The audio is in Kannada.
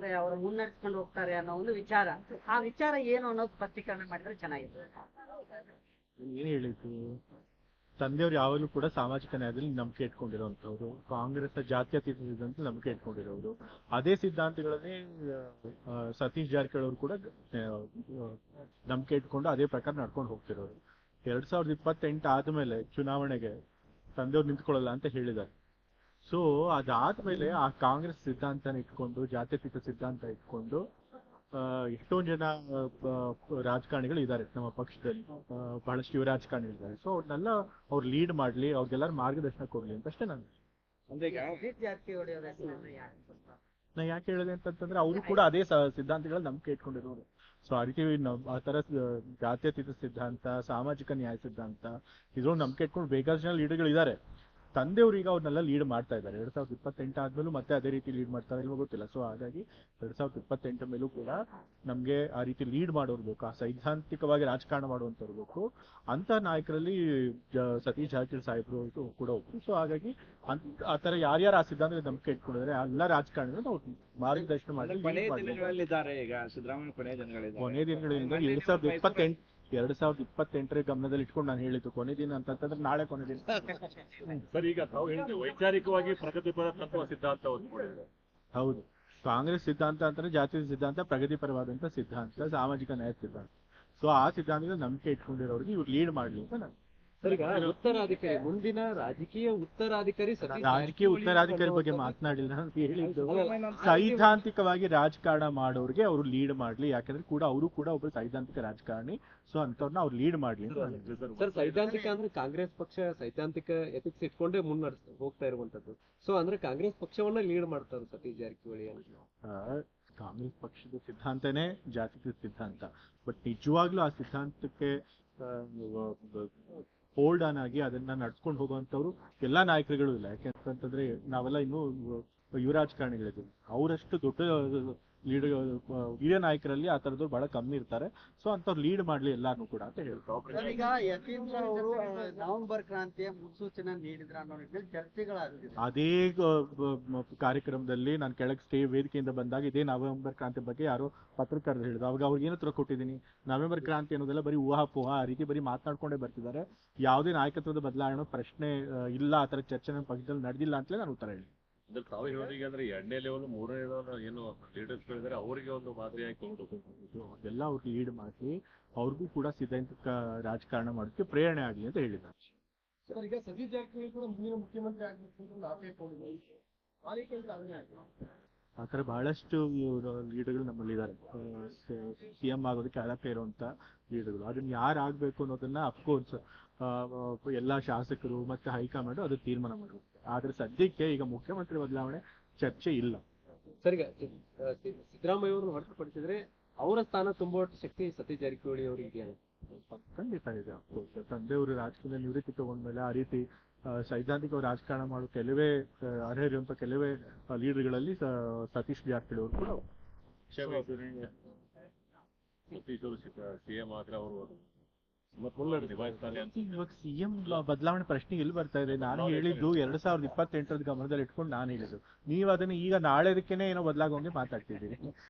ಅಂದ್ರೆ ಅವರು ಮುನ್ನಡೆಸ್ಕೊಂಡು ಹೋಗ್ತಾರೆ ಅನ್ನೋ ಒಂದು ವಿಚಾರ. ಆ ವಿಚಾರ ಏನು ಅನ್ನೋದು ಸ್ಪಷ್ಟೀಕರಣ ಮಾಡಿದ್ರೆ ಚೆನ್ನಾಗಿದೆ ಏನ್ ಹೇಳಿದ್ರು ತಂದೆಯವ್ರು ಯಾವಾಗಲೂ ಕೂಡ ಸಾಮಾಜಿಕ ನ್ಯಾಯದಲ್ಲಿ ನಂಬಿಕೆ ಇಟ್ಕೊಂಡಿರುವಂತಹವ್ರು ಕಾಂಗ್ರೆಸ್ ಜಾತ್ಯತೀತ ಸಿದ್ಧಾಂತ ನಂಬಿಕೆ ಇಟ್ಕೊಂಡಿರೋರು ಅದೇ ಸಿದ್ಧಾಂತಗಳಲ್ಲಿ ಸತೀಶ್ ಜಾರಕಿಹೊಳಿ ಅವರು ಕೂಡ ನಂಬಿಕೆ ಇಟ್ಕೊಂಡು ಅದೇ ಪ್ರಕಾರ ನಡ್ಕೊಂಡು ಹೋಗ್ತಿರೋರು. ಎರಡ್ ಸಾವಿರದ ಇಪ್ಪತ್ತೆಂಟು ಆದ್ಮೇಲೆ ಚುನಾವಣೆಗೆ ತಂದೆಯವ್ರು ನಿಂತ್ಕೊಳ್ಳಲ್ಲ ಅಂತ ಹೇಳಿದ್ದಾರೆ. ಸೊ ಅದಾದ್ಮೇಲೆ ಆ ಕಾಂಗ್ರೆಸ್ ಸಿದ್ಧಾಂತನ ಇಟ್ಕೊಂಡು ಜಾತ್ಯತೀತ ಸಿದ್ಧಾಂತ ಇಟ್ಕೊಂಡು ಆ, ಎಷ್ಟೊಂದ್ ಜನ ರಾಜಕಾರಣಿಗಳು ಇದ್ದಾರೆ ನಮ್ಮ ಪಕ್ಷದಲ್ಲಿ. ಬಹಳಷ್ಟು ಯುವ ರಾಜಕಾರಣಿಗಳಿದ್ದಾರೆ ಸೊ ಅವ್ರನ್ನೆಲ್ಲ ಅವ್ರು ಲೀಡ್ ಮಾಡ್ಲಿ ಅವ್ರಿಗೆಲ್ಲರೂ ಮಾರ್ಗದರ್ಶನ ಕೊಡ್ಲಿ ಅಂತ ಅಷ್ಟೇ ನಾನು? ನಾ ಯಾಕೆ ಹೇಳಿದೆ ಅಂತಂದ್ರೆ ಅವರು ಕೂಡ ಅದೇ ಸಿದ್ಧಾಂತಗಳ ನಂಬಿಕೆ ಇಟ್ಕೊಂಡಿರೋರು. ಸೊ ಅದಕ್ಕೆ ರೀತಿ ಆ ತರ ಜಾತ್ಯತೀತ ಸಿದ್ಧಾಂತ ಸಾಮಾಜಿಕ ನ್ಯಾಯ ಸಿದ್ಧಾಂತ ಇದ್ರೊಳಗೆ ನಂಬಿಕೆ ಇಟ್ಕೊಂಡು ಬೇಕಾದಷ್ಟು ಜನ ಲೀಡರ್ಗಳು ಇದ್ದಾರೆ ತಂದೆಯವರು ಈಗ ಅವ್ರನ್ನೆಲ್ಲ ಲೀಡ್ ಮಾಡ್ತಾ ಇದ್ದಾರೆ. ಎರಡ್ ಸಾವಿರದ ಇಪ್ಪತ್ತೆಂಟು ಆದ್ಮೇಲೂ ಮತ್ತೆ ಅದೇ ರೀತಿ ಲೀಡ್ ಮಾಡ್ತಾರೆ ಇಲ್ವೋ ಗೊತ್ತಿಲ್ಲ. ಸೊ ಹಾಗಾಗಿ ಎರಡ್ ಸಾವಿರದ ಇಪ್ಪತ್ತೆಂಟು ಮೇಲೂ ಕೂಡ ನಮ್ಗೆ ಆ ರೀತಿ ಲೀಡ್ ಮಾಡೋರು ಬೇಕು. ಆ ಸೈದ್ಧಾಂತಿಕವಾಗಿ ರಾಜಕಾರಣ ಮಾಡುವಂತವ್ರು ಬೇಕು. ಅಂತ ನಾಯಕರಲ್ಲಿ ಸತೀಶ್ ಜಾರಕಿಹೊಳಿ ಸಾಹೇಬ್ರು ಇದು ಕೂಡ ಒಬ್ರು. ಸೊ ಹಾಗಾಗಿ ಆ ತರ ಯಾರ್ಯಾರು ಆ ಸಿದ್ಧಾಂತ ನಂಬಿಕೆ ಇಟ್ಕೊಂಡಿದ್ದಾರೆ ಎಲ್ಲ ರಾಜಕಾರಣಿಗಳು ನಾವು ಮಾರ್ಗದರ್ಶನ ಮಾಡಿ ಕೊನೆ ದಿನಗಳಿಂದ ಎರಡ್ ಸಾವಿರದ ಇಪ್ಪತ್ತೆಂಟು ಎರಡ್ ಸಾವಿರದ ಇಪ್ಪತ್ತೆಂಟರ ಗಮನದಲ್ಲಿ ಇಟ್ಕೊಂಡು ನಾನು ಹೇಳಿದ್ದು ಕೊನೆ ದಿನ ಅಂತಂತಂದ್ರೆ ನಾಳೆ ಕೊನೆ ದಿನ. ಸರ್ ಈಗ ತಾವು ಹೇಳಿದ್ರೆ ವೈಚಾರಿಕವಾಗಿ ಪ್ರಗತಿಪರ ತತ್ವ ಸಿದ್ಧಾಂತ ಹೌದು. ಕಾಂಗ್ರೆಸ್ ಸಿದ್ಧಾಂತ ಅಂತಂದ್ರೆ ಜಾತಿ ಸಿದ್ಧಾಂತ ಪ್ರಗತಿಪರವಾದಂತ ಸಿದ್ಧಾಂತ ಸಾಮಾಜಿಕ ನ್ಯಾಯ ಸಿದ್ಧಾಂತ. ಸೊ ಆ ಸಿದ್ಧಾಂತದ ನಂಬಿಕೆ ಇಟ್ಕೊಂಡಿರೋರಿಗೆ ಇವ್ರು ಲೀಡ್ ಮಾಡ್ಲಿ ಅಂತ ನಾನು. ಸರ್ ಈಗ ಉತ್ತರಾಧಿಕಾರಿ ಮುಂದಿನ ರಾಜಕೀಯ ಉತ್ತರಾಧಿಕಾರಿ ರಾಜಕೀಯ ಉತ್ತರಾಧಿಕಾರಿ ಬಗ್ಗೆ ಮಾತನಾಡಿಲ್ಲ ಅಂತ ಹೇಳಿದ್ದು. ಸೈದ್ಧಾಂತಿಕವಾಗಿ ರಾಜಕಾರಣ ಮಾಡೋರಿಗೆ ಅವರು ಲೀಡ್ ಮಾಡ್ಲಿ ಯಾಕಂದ್ರೆ ಕೂಡ ಅವರು ಕೂಡ ಒಬ್ರು ಸೈದ್ಧಾಂತಿಕ ರಾಜಕಾರಣಿ ಸೊ ಅಂತವ್ರನ್ನ ಅವ್ರು ಲೀಡ್ ಮಾಡ್ಲಿ ಅಂತ ಸರ್ ಸೈದ್ಧಾಂತಿಕ ಅಂದ್ರೆ ಕಾಂಗ್ರೆಸ್ ಪಕ್ಷ ಸೈದ್ಧಾಂತಿಕ ಎಥಿಕ್ಸ್ ಇಟ್ಕೊಂಡೇ ಮುನ್ನಡೆಸ್ ಹೋಗ್ತಾ ಇರುವಂತದ್ದು ಸೊ ಅಂದ್ರೆ ಕಾಂಗ್ರೆಸ್ ಪಕ್ಷವನ್ನ ಲೀಡ್ ಮಾಡ್ತಾರೆ ಸತೀಶ್ ಜಾರಕಿಹೊಳಿ ಅಂತ. ಆ, ಕಾಂಗ್ರೆಸ್ ಪಕ್ಷದ ಸಿದ್ಧಾಂತನೇ ಜಾತಿ ಸಿದ್ಧಾಂತ. ಬಟ್ ನಿಜವಾಗ್ಲೂ ಆ ಸಿದ್ಧಾಂತಕ್ಕೆ ಹೋಲ್ಡ್ ಆನ್ ಆಗಿ ಅದನ್ನ ನಡ್ಸ್ಕೊಂಡು ಹೋಗುವಂತವ್ರು ಎಲ್ಲಾ ನಾಯಕರುಗಳು ಇಲ್ಲ. ಯಾಕೆಂತಂದ್ರೆ ನಾವೆಲ್ಲ ಇನ್ನೂ ಯುವರಾಜಕಾರಣಿಗಳಿದ್ದೀವಿ ಅವರಷ್ಟು ದೊಡ್ಡ ಲೀಡರ್ ಹಿರಿಯ ನಾಯಕರಲ್ಲಿ ಆ ತರದವ್ರು ಬಹಳ ಕಮ್ಮಿ ಇರ್ತಾರೆ. ಸೊ ಅಂತವ್ರು ಲೀಡ್ ಮಾಡ್ಲಿ ಎಲ್ಲಾರ್ನು ಕೂಡ ಅಂತ ಹೇಳ್ತಾರೆ ಸರ್, ಈಗ ಯತೀಂದ್ರ ಅವರು ನವೆಂಬರ್ ಕ್ರಾಂತಿಯ ಮುನ್ಸೂಚನೆ ನೀಡಿದ್ರ ಅನ್ನೋ ನಿಟ್ಟಿನಲ್ಲಿ ಚರ್ಚೆಗಳಾಗ್ತಿದೆ. ಅದೇ ಕಾರ್ಯಕ್ರಮದಲ್ಲಿ ನಾನು ಕೆಳಗೆ ಸ್ಟೇ ವೇದಿಕೆಯಿಂದ ಬಂದಾಗ ಇದೇ ನವೆಂಬರ್ ಕ್ರಾಂತಿ ಬಗ್ಗೆ ಯಾರು ಪತ್ರಕರ್ತರು ಹೇಳಿದ್ರು. ಅವಾಗ ಅವ್ರಿಗೆ ಏನು ಕೊಟ್ಟಿದ್ದೀನಿ? ನವೆಂಬರ್ ಕ್ರಾಂತಿ ಅನ್ನೋದೆಲ್ಲ ಬರೀ ಊಹಾಪೋಹ ಆ ರೀತಿ ಬರೀ ಮಾತನಾಡ್ಕೊಂಡೇ ಬರ್ತಿದ್ದಾರೆ. ಯಾವುದೇ ನಾಯಕತ್ವದ ಬದಲಾವಣೆ ಪ್ರಶ್ನೆ ಇಲ್ಲ ಆ ತರ ಚರ್ಚೆ ನಮ್ಮ ಪಕ್ಷದಲ್ಲಿ ನಡೆದಿಲ್ಲ ಅಂತಲೇ ನಾನು ಉತ್ತರ ಹೇಳಿ ಅಂದ್ರೆ ತಾವು ಈಗ ಅಂದ್ರೆ ಎರಡನೇ ಲೆವೆಲ್ ಮೂರನೇ ಲೆವೆಲ್ ಏನು ಲೀಡರ್ಸ್ ಗಳಿದ್ದಾರೆ ಅವರಿಗೆ ಒಂದು ಮಾದರಿಯಾಗಿ ಕೊಟ್ಟು ಅದೆಲ್ಲಾ ಅವ್ರಿಗೆ ಲೀಡ್ ಮಾಡಿ ಅವ್ರಿಗೂ ಕೂಡ ಸಿದ್ಧಾಂತಕ ರಾಜಕಾರಣ ಮಾಡಕ್ಕೆ ಪ್ರೇರಣೆ ಆಗಲಿ ಅಂತ ಹೇಳಿದ್ದಾರೆ. ಸರ್ ಈಗ ಸತೀಶ್ ಜಾರಕಿಹೊಳಿ ಕೂಡ ಮುಂದಿನ ಮುಖ್ಯಮಂತ್ರಿ ಆಗಬೇಕು ಅಂತ ಆ. ಥರ ಬಹಳಷ್ಟು ಲೀಡರ್ಗಳು ನಮ್ಮಲ್ಲಿ ಇದ್ದಾರೆ. ಸಿ ಎಂ ಆಗೋದಕ್ಕೆ ಅಳತೆ ಇರುವಂತ ಲೀಡರ್ಗಳು ಅದನ್ನ ಯಾರು ಆಗ್ಬೇಕು ಅನ್ನೋದನ್ನ ಅಫ್ಕೋರ್ಸ್ ಎಲ್ಲಾ ಶಾಸಕರು ಮತ್ತೆ ಹೈಕಮಾಂಡ್ ಅದು ತೀರ್ಮಾನ ಮಾಡಬೇಕು ಆದ್ರೆ ಸದ್ಯಕ್ಕೆ ಈಗ ಮುಖ್ಯಮಂತ್ರಿ ಬದಲಾವಣೆ ಚರ್ಚೆ ಇಲ್ಲ. ಸರಿ ಸಿದ್ದರಾಮಯ್ಯ ಅವರನ್ನು ಹೊರತುಪಡಿಸಿದ್ರೆ ಅವರ ಸ್ಥಾನ ತುಂಬುವ ಶಕ್ತಿ ಸತೀಶ್ ಜಾರಕಿಹೊಳಿ ಅವರಿಗೆ ಖಂಡಿತ ಇದೆ. ತಂದೆ ತಂದೆಯವರು ರಾಜಕೀಯ ನಿವೃತ್ತಿ ತಗೊಂಡ್ಮೇಲೆ ಆ ರೀತಿ ಸೈದ್ಧಾಂತಿಕ ರಾಜಕಾರಣ ಮಾಡೋ ಕೆಲವೇ ಅರ್ಹರಿರುವಂತ ಕೆಲವೇ ಲೀಡರ್ಗಳಲ್ಲಿ ಸತೀಶ್ ಜಾರಕಿಹೊಳಿ ಅವರು ಕೂಡ ಸತೀಶ್ ಅವರು ಸಿಎಂ ಆದ್ರೆ ಅವರು ಇವಾಗ ಸಿಎಂ ಬದಲಾವಣೆ ಪ್ರಶ್ನೆ ಎಲ್ಲಿ ಬರ್ತಾ ಇದೆ? ನಾನು ಹೇಳಿದ್ದು ಎರಡ್ ಸಾವಿರದ ಇಪ್ಪತ್ತೆಂಟರ ಗಮನದಲ್ಲಿ ಇಟ್ಕೊಂಡು ನಾನು ಹೇಳಿದ್ದು. ನೀವು ಅದನ್ನ ಈಗ ನಾಳೆದಕ್ಕೇನೆ ಏನೋ ಬದಲಾಗೋಂಗೆ ಮಾತಾಡ್ತಿದ್ದೀರಿ.